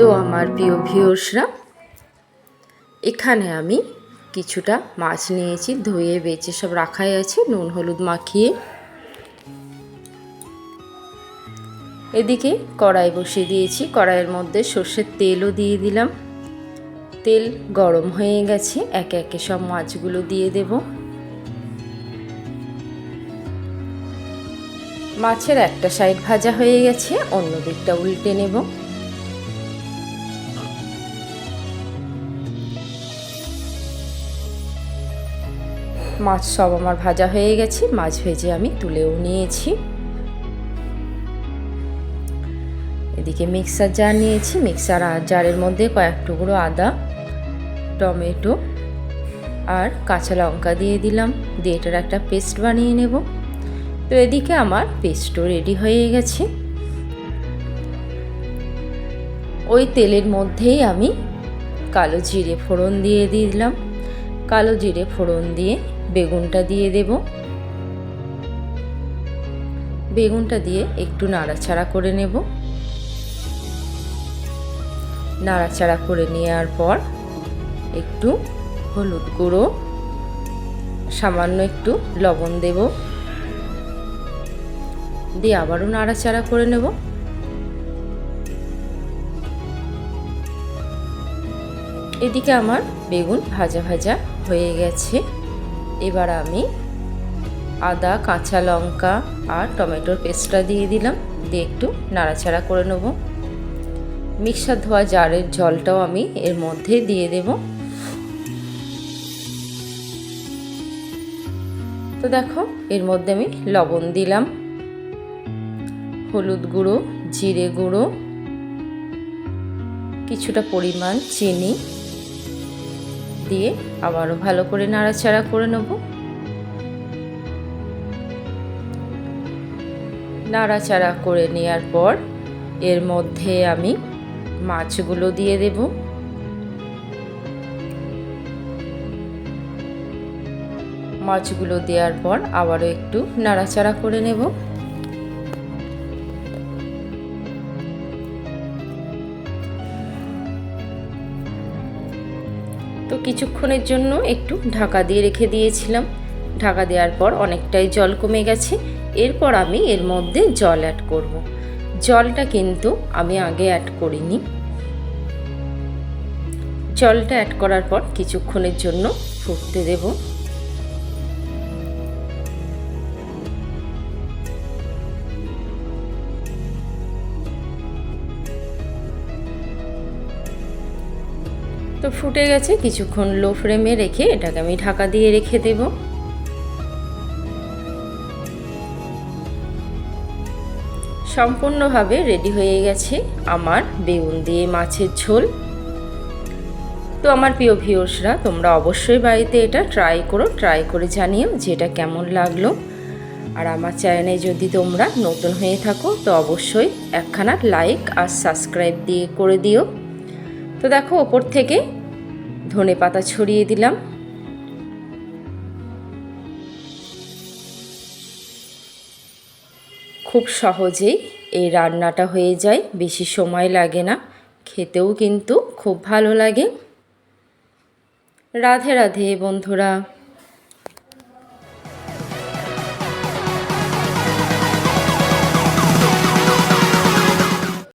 তো আমার প্রিয় ভিউসরা, এখানে আমি কিছুটা মাছ নিয়েছি, ধুয়ে বেছে সব রাখাই আছে, নুন, হলুদ মাখিয়ে। এদিকে কড়াই বসিয়ে দিয়েছি, কড়াইয়ের মধ্যে সর্ষের তেলও দিয়ে দিলাম। তেল গরম হয়ে গেছে, একে একে সব মাছগুলো দিয়ে দেব। মাছের একটা সাইড ভাজা হয়ে গেছে, অন্য দিকটা উল্টে নেব। মাছ সব আমার ভাজা হয়ে গেছে, মাছ ভেজে আমি তুলেও নিয়েছি। এদিকে মিক্সার জার নিয়েছি, মিক্সার জারের মধ্যে কয়েক টুকরো আদা, টমেটো আর কাঁচা লঙ্কা দিয়ে দিলাম, দিয়ে এটার একটা পেস্ট বানিয়ে নেব। তো এদিকে আমার পেস্টও রেডি হয়ে গেছে। ওই তেলের মধ্যেই আমি কালো জিরে ফোড়ন দিয়ে দিলাম। কালো জিরে ফোড়ন দিয়ে বেগুনটা দিয়ে দেব। বেগুনটা দিয়ে একটু নাড়াচাড়া করে নেব। নাড়াচাড়া করে নেওয়ার পর একটু হলুদ গুঁড়ো, সামান্য একটু লবণ দেব। দিয়ে আবারও নাড়াচাড়া করে নেব। এদিকে আমার বেগুন ভাজা ভাজা হয়ে গেছে। এবার আমি আদা, কাঁচা লঙ্কা আর টমেটোর পেস্টটা দিয়ে দিলাম। দিয়ে একটু নাড়াচাড়া করে নেব। মিক্সার ধোয়া জারের জলটাও আমি এর মধ্যে দিয়ে দেব। তো দেখো, এর মধ্যে আমি লবণ দিলাম। হলুদ গুঁড়ো, জিরে গুঁড়ো, কিছুটা পরিমাণ চিনি দিয়ে আবারও ভালো করে নাড়াচাড়া করে নেব। নাড়াচাড়া করে নেওয়ার পর এর মধ্যে আমি মাছগুলো দিয়ে দেব। মাছগুলো দেওয়ার পর আবারও একটু নাড়াচাড়া করে নেব। তো কিছুক্ষণের জন্য একটু ঢাকা দিয়ে রেখে দিয়েছিলাম। ঢাকা দেওয়ার পর অনেকটাই জল কমে গেছে। এরপর আমি এর মধ্যে জল অ্যাড করব। জলটা কিন্তু আমি আগে অ্যাড করিনি। জলটা অ্যাড করার পর কিছুক্ষণের জন্য ফুটতে দেব। তো ফুটে গেছে, কিছুক্ষণ লো ফ্লেমে রেখে এটাকে আমি ঢাকা দিয়ে রেখে দেব। সম্পূর্ণভাবে রেডি হয়ে গেছে আমার বেগুন দিয়ে মাছের ঝোল। তো আমার প্রিয় ভিউসরা তোমরা অবশ্যই বাড়িতে এটা ট্রাই করো ট্রাই করে জানিও যে এটা কেমন লাগল। আর আমার চ্যানেলে যদি তোমরা নতুন হয়ে থাকো, তো অবশ্যই একখানা লাইক আর সাবস্ক্রাইব দিয়ে করে দিও। তো দেখো, ওপর থেকে ধনে পাতা ছড়িয়ে দিলাম। খুব সহজেই এই রান্নাটা হয়ে যায়, বেশি সময় লাগে না, খেতেও কিন্তু খুব ভালো লাগে। রাধে রাধে বন্ধুরা।